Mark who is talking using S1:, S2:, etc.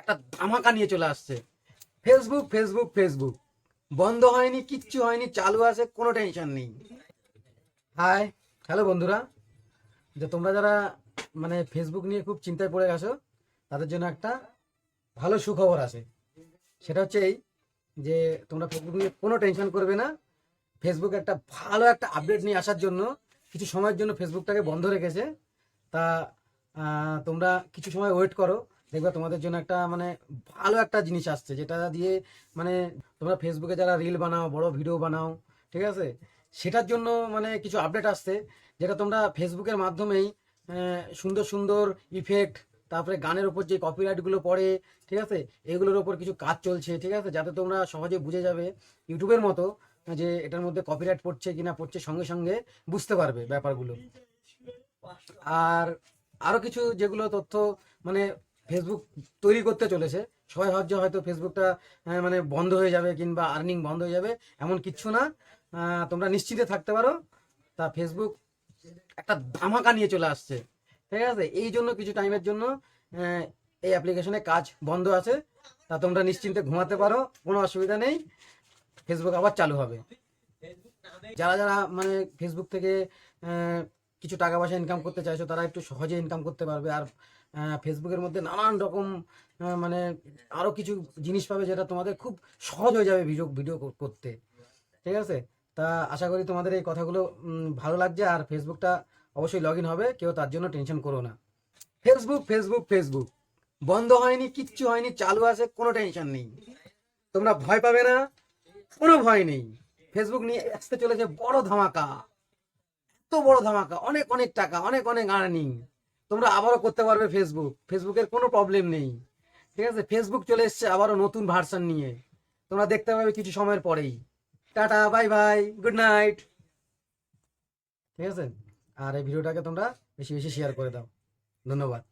S1: একটা ধামাকা নিয়ে চলে আসছে। ফেসবুক ফেসবুক ফেসবুক বন্ধ হয়নি, কিচ্ছু হয়নি, চালু আছে, কোনো টেনশন নেই। হাই হ্যালো বন্ধুরা। যে তোমরা যারা মানে ফেসবুক নিয়ে খুব চিন্তায় পড়ে গেছো তাদের জন্য একটা ভালো সুখবর আছে। সেটা হচ্ছে এই যে তোমরা ফেসবুক নিয়ে কোনো টেনশন করবে না। ফেসবুক একটা ভালো একটা আপডেট নিয়ে আসার জন্য, কিছু সময়ের জন্য ফেসবুকটাকে বন্ধ রেখেছে। তা তোমরা কিছু সময় ওয়েট করো। দেখবে তোমাদের জন্য একটা মানে ভালো একটা জিনিস আসছে, যেটা দিয়ে মানে তোমরা ফেসবুকে যারা রিল বানাও, বড় ভিডিও বানাও, ঠিক আছে? সেটার জন্য মানে কিছু আপডেট আসছে, যেটা তোমরা ফেসবুকের মাধ্যমেই সুন্দর সুন্দর ইফেক্ট তারপরে গানের ওপর যে কপিরাইটগুলো পড়ে, ঠিক আছে? এগুলোর ওপর কিছু কাজ চলছে, ঠিক আছে? যাতে তোমরা সহজে বুঝে যাবে ইউটিউবের মতো, যে এটার মধ্যে কপিরাইট পড়ছে কিনা, পড়ছে সঙ্গে সঙ্গে বুঝতে পারবে ব্যাপারগুলো। আর আরও কিছু যেগুলো তথ্য মানে ফেসবুক তৈরি করতে চলেছে। সবাই ভাবছে হয়তো ফেসবুকটা মানে বন্ধ হয়ে যাবে কিংবা আর্নিং বন্ধ হয়ে যাবে, এমন কিচ্ছু না। তোমরা নিশ্চিন্তে থাকতে পারো। তা ফেসবুক একটা ধামাকা নিয়ে চলে আসছে। ঠিক আছে? এই জন্য কিছু টাইমের জন্য এই অ্যাপ্লিকেশনে কাজ বন্ধ আছে। তা তোমরা নিশ্চিন্তে ঘুমাতে পারো, কোনো অসুবিধা নেই। ফেসবুক আবার চালু হবে। যারা যারা মানে ফেসবুক থেকে কিছু টাকা পয়সা ইনকাম করতে চাইছো, তারা একটু সহজে ইনকাম করতে পারবে। আর ফেসবুকের মধ্যে নানান রকম মানে আরও কিছু জিনিস পাবে যেটা তোমাদের খুব সহজ হয়ে যাবে ভিডিও ভিডিও করতে। ঠিক আছে? তা আশা করি তোমাদের এই কথাগুলো ভালো লাগছে। আর ফেসবুকটা অবশ্যই লগ ইন হবে, কেউ তার জন্য টেনশন করো না। ফেসবুক ফেসবুক ফেসবুক বন্ধ হয়নি, কিচ্ছু হয়নি, চালু আছে, কোনো টেনশন নেই। তোমরা ভয় পাবে না, কোনো ভয় নেই। ফেসবুক নিয়ে আসতে চলেছে বড় ধামাকা। এত বড় ধামাকা, অনেক অনেক টাকা, অনেক অনেক আর্নিং তোমরা আবারও করতে পারবে ফেসবুক ফেসবুকের কোনো প্রবলেম নেই। ঠিক আছে? ফেসবুক চলে এসছে আবারও নতুন ভার্সন নিয়ে। তোমরা দেখতে পাবে কিছু সময়ের পরেই। Tata bye bye good night ঠিক আছে? আর এই ভিডিওটাকে তোমরা বেশি বেশি শেয়ার করে দাও। ধন্যবাদ।